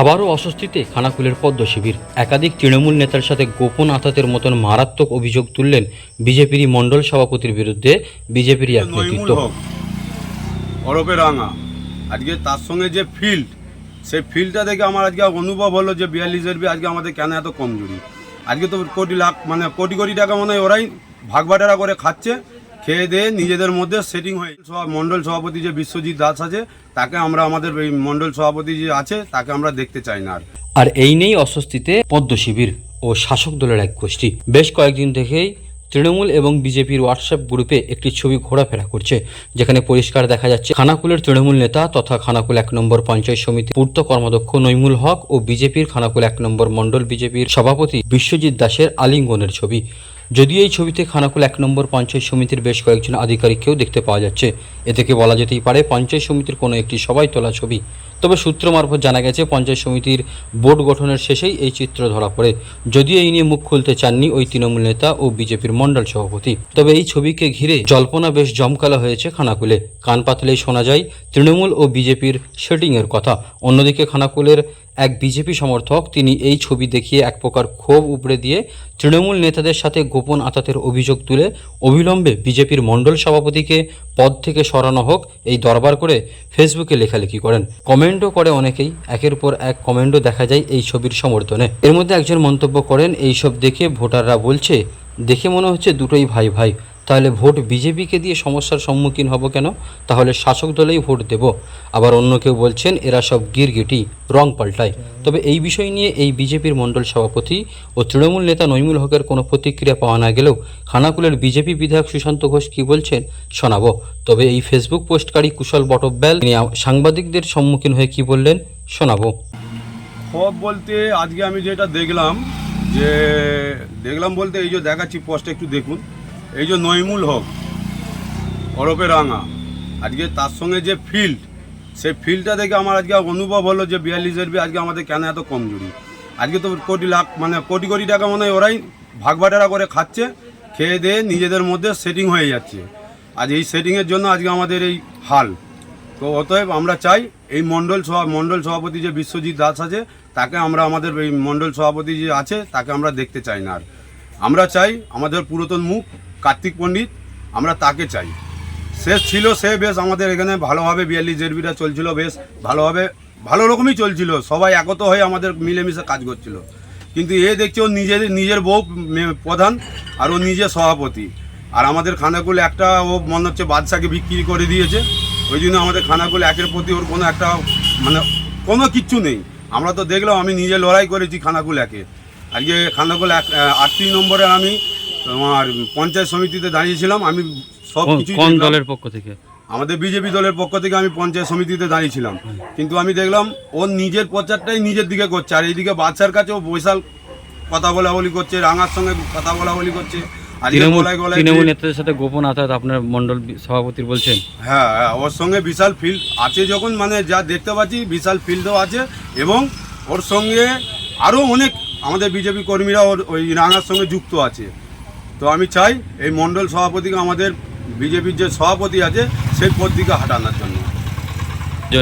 আবারও অস্বস্তিতে খানাকুলের পদ্ম শিবির। একাধিক তৃণমূল নেতার সাথে গোপন আতাতের মতন মারাত্মক অভিযোগ তুললেন বিজেপির মণ্ডল সভাপতির বিরুদ্ধে বিজেপির এক নেতৃত্ব। ওরফে রাঙা। আজকে তার সঙ্গে যে ফিল্ড সেই ফিল্ডটা দেখে আমার আজকে অনুভব হলো যে বিয়াল্লিশ এরবি আজকে আমাদের কেন এত কমজোরি। আজকে তো কোটি লাখ মানে কোটি কোটি টাকা মনে হয় ওরাই ভাগবাটারা করে খাচ্ছে। খেয়ে দিয়ে নিজেদের মধ্যে সেটিং হয়ে সব মণ্ডল সভাপতি যে বিশ্বজিৎ দাস আছে, তাকে আমরা আমাদের এই মণ্ডল সভাপতি যে আছে, তাকে আমরা দেখতে চাই না আর। আর এই নেই অস্বস্তিতে পদ্ম শিবির ও শাসক দলের এক গোষ্ঠী। বেশ কয়েকদিন থেকেই তৃণমূল এবং বিজেপির হোয়াটসঅ্যাপ গ্রুপে একটি ছবি ঘোরাফেরা করছে, যেখানে পরিষ্কার দেখা যাচ্ছে খানাকুলের তৃণমূল নেতা তথা খানাকুল এক নম্বর পঞ্চায়েত সমিতির পূর্ত কর্মাধ্যক্ষ নৈমুল হক ও বিজেপির খানাকুল এক নম্বর মণ্ডল বিজেপির সভাপতি বিশ্বজিৎ দাসের আলিঙ্গনের ছবি। যদিও এই ছবিতে খানাকুল এক নম্বর পঞ্চায়েত সমিতির বেশ কয়েকজন আধিকারিককেও দেখতে পাওয়া যাচ্ছে। এ থেকে বলা যেতেই পারে, পঞ্চায়েত সমিতির কোনো একটি সবাই তোলা ছবি। তবে সূত্র মারফত জানা গেছে, পঞ্চায়েত সমিতির বোর্ড গঠনের শেষেই এই চিত্র ধরা পড়ে। যদিও এই নিয়ে মুখ খুলতে চাননি ওই তৃণমূল নেতা ও বিজেপির মণ্ডল সভাপতি। তবে এই ছবিকে ঘিরে জল্পনা বেশ জমকালো হয়েছে খানাকুলে। কান পাতলেই শোনা যায়, তৃণমূল ও বিজেপির সেটিংয়ের কথা। অন্যদিকে খানাকুলের এক বিজেপি সমর্থক, তিনি এই ছবি দেখিয়ে এক প্রকার ক্ষোভ উপড়ে দিয়ে তৃণমূল নেতাদের সাথে গোপন আতাতের অভিযোগ তুলে অবিলম্বে বিজেপির মণ্ডল সভাপতিকে পদ থেকে সরানো হোক, এই দরবার করে ফেসবুকে লেখালেখি করেন। কমেন্টও করে অনেকেই, একের পর এক কমেন্টও দেখা যায় এই ছবির সমর্থনে। এর মধ্যে একজন মন্তব্য করেন এই সব দেখে ভোটাররা বলছে, দেখে মনে হচ্ছে দুটোই ভাই ভাই তাহলে ভোট বিজেপিকে দিয়ে সমস্যার সম্মুখীন হব কেন? তাহলে শাসক দলেই ভোট দেব। আবার অন্য কেউ বলছেন, এরা সব গিরগিটি, রং পাল্টায়। তবে এই বিষয় নিয়ে এই বিজেপির মণ্ডল সভাপতি ও তৃণমূল নেতা নইমুল হকের কোনো প্রতিক্রিয়া পাওয়া না গেলেও খানাকুলের বিজেপি বিধায়ক সুশান্ত ঘোষ কি বলছেন শোনাবো। তবে এই ফেসবুক পোস্টকারী কুশল বটব্যাল সাংবাদিকদের সম্মুখীন হয়ে কি বললেন শোনাবো। ক্ষোভ বলতে আজকে আমি যেটা দেখলাম, যে দেখলাম বলতে এই যে দেখাচ্ছি, পোস্টটা একটু দেখুন। এই যে নইমুল হক ওরফে রাঙা, আজকে তার সঙ্গে যে ফিল্ড সেই ফিল্ডটা দেখে আমার আজকে অনুভব হলো যে বিয়াল্লিশ এরবি আজকে আমাদের কেন এত কমজোরি? আজকে তো কোটি লাখ মানে কোটি কোটি টাকা মনে হয় ওরাই ভাগবাটারা করে খাচ্ছে, খেয়ে দিয়ে নিজেদের মধ্যে সেটিং হয়ে যাচ্ছে। আজ এই সেটিংয়ের জন্য আজকে আমাদের এই হাল। তো অতএব আমরা চাই এই মণ্ডল সভা মণ্ডল সভাপতি যে বিশ্বজিৎ দাস আছে, তাকে আমরা আমাদের এই মণ্ডল সভাপতি যে আছে, তাকে আমরা দেখতে চাই না আর। আমরা চাই আমাদের পুরাতন মুখ কার্তিক পণ্ডিত, আমরা তাকে চাই। সে ছিল, সে বেশ আমাদের এখানে ভালোভাবে বিয়াল্লিশ জেরবিটা চলছিল, বেশ ভালোভাবে, ভালো রকমই চলছিল। সবাই একত হয়ে আমাদের মিলেমিশে কাজ করছিল। কিন্তু এ দেখছে, ও নিজের নিজের বউ প্রধান আর ও নিজে সভাপতি। আর আমাদের খানাকুল একটা, ও মনে হচ্ছে বাদশাকে বিক্রি করে দিয়েছে। ওই জন্য আমাদের খানাকুল একের প্রতি ওর কোনো একটা মানে কোনো কিচ্ছু নেই। আমরা তো দেখলাম, আমি নিজে লড়াই করেছি খানাকুল একে। আজকে খানাকুল এক আটত্রিশ নম্বরে আমি তোমার পঞ্চায়েত সমিতিতে দাঁড়িয়েছিলাম আমি সব কিছু কোন দলের পক্ষ থেকে? আমাদের বিজেপি দলের পক্ষ থেকে আমি পঞ্চায়েত সমিতিতে দাঁড়িয়েছিলাম। কিন্তু আমি দেখলাম ওর নিজের প্রচারটাই নিজের দিকে করছে আর এইদিকে বাচ্চার কাছেও বৈশাল কথা বলা বলি করছে রাঙার সঙ্গে কথা বলা বলি করছে তৃণমূল নেতাদের সাথে গোপন আতাত আপনার মণ্ডল বি- সভাপতির বলছেন? হ্যাঁ হ্যাঁ ওর সঙ্গে বিশাল ফিল্ড আছে যখন মানে যা দেখতে পাচ্ছি বিশাল ফিল্ডও আছে এবং ওর সঙ্গে আরও অনেক আমাদের বিজেপি কর্মীরা ওর ওই রাঙার সঙ্গে যুক্ত আছে। তো আমি চাই এই মণ্ডল সভাপতিকে আমাদের বিজেপির যে সভাপতি আছে সেই পদ দিকে হাঁটানোর জন্য।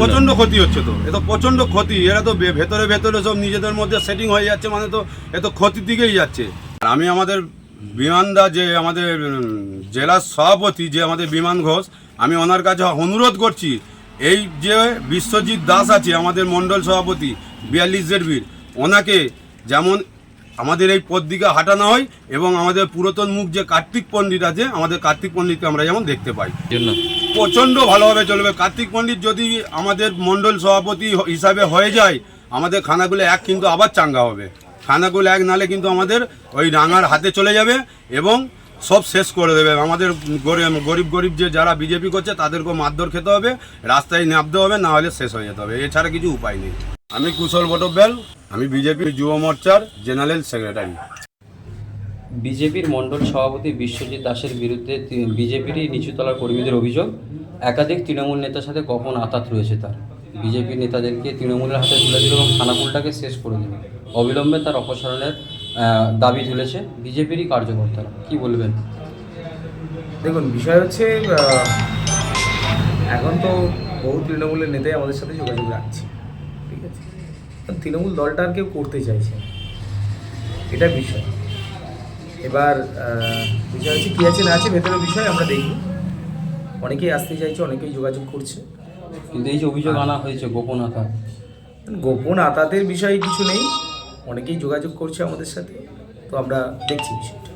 প্রচণ্ড ক্ষতি হচ্ছে তো। এ তো প্রচণ্ড ক্ষতি। এরা তো ভেতরে ভেতরে সব নিজেদের মধ্যে সেটিং হয়ে যাচ্ছে মানে তো এ তো ক্ষতির দিকেই যাচ্ছে। আর আমি আমাদের বিমানদা যে আমাদের জেলার সভাপতি যে আমাদের বিমান ঘোষ আমি ওনার কাছে অনুরোধ করছি এই যে বিশ্বজিৎ দাস আছে আমাদের মণ্ডল সভাপতি বিয়াল্লিশ বীর ওনাকে যেমন আমাদের এই পদ দিকে হাঁটানো হয় এবং আমাদের পুরাতন মুখ যে কার্তিক পণ্ডিত আছে, আমাদের কার্তিক পণ্ডিতকে আমরা যেমন দেখতে পাই। প্রচণ্ড ভালোভাবে চলবে। কার্তিক পণ্ডিত যদি আমাদের মণ্ডল সভাপতি হিসাবে হয়ে যায়, আমাদের খানাগুলো এক কিন্তু আবার চাঙ্গা হবে। খানাগুলো এক নালে কিন্তু আমাদের ওই রাঙার হাতে চলে যাবে এবং সব শেষ করে দেবে। আমাদের গরিব গরিব যে যারা বিজেপি করছে, তাদেরকেও মারধর খেতে হবে, রাস্তায় নামতে হবে, না হলে শেষ হয়ে যেতে হবে। এছাড়া কিছু উপায় নেই। আমি কুশল বটব্যাল আমি বিজেপি যুব মোর্চার জেনারেল সেক্রেটারি। বিজেপির মণ্ডল সভাপতি বিশ্বজিৎ দাসের বিরুদ্ধে বিজেপিরই নিচুতলার কর্মীদের অভিযোগ একাধিক তৃণমূল নেতার সাথে কখন আতাত রয়েছে তার। বিজেপি নেতাদেরকে তৃণমূলের হাতে তুলে দিল এবং খানাকুলটাকে শেষ করে দিল। অবিলম্বে তার অপসারণের দাবি তুলেছে বিজেপিরই কার্যকর্তারা। কি বলবেন? দেখুন বিষয় হচ্ছে এখন তো বহু তৃণমূলের নেতাই আমাদের সাথে যোগাযোগ রাখছে। ঠিক আছে। তৃণমূল দলটা আর কেউ করতে চাইছে এটা বিষয়। এবার বিষয় হচ্ছে কী আছে না আছে ভেতরের বিষয় আমরা দেখব। অনেকেই আসতে চাইছে অনেকেই যোগাযোগ করছে। কিন্তু এই যে অভিযোগ আনা হয়েছে গোপনতা গোপন আতাতের বিষয়ে কিছু নেই। অনেকেই যোগাযোগ করছে আমাদের সাথে। তো আমরা দেখছি বিষয়টা।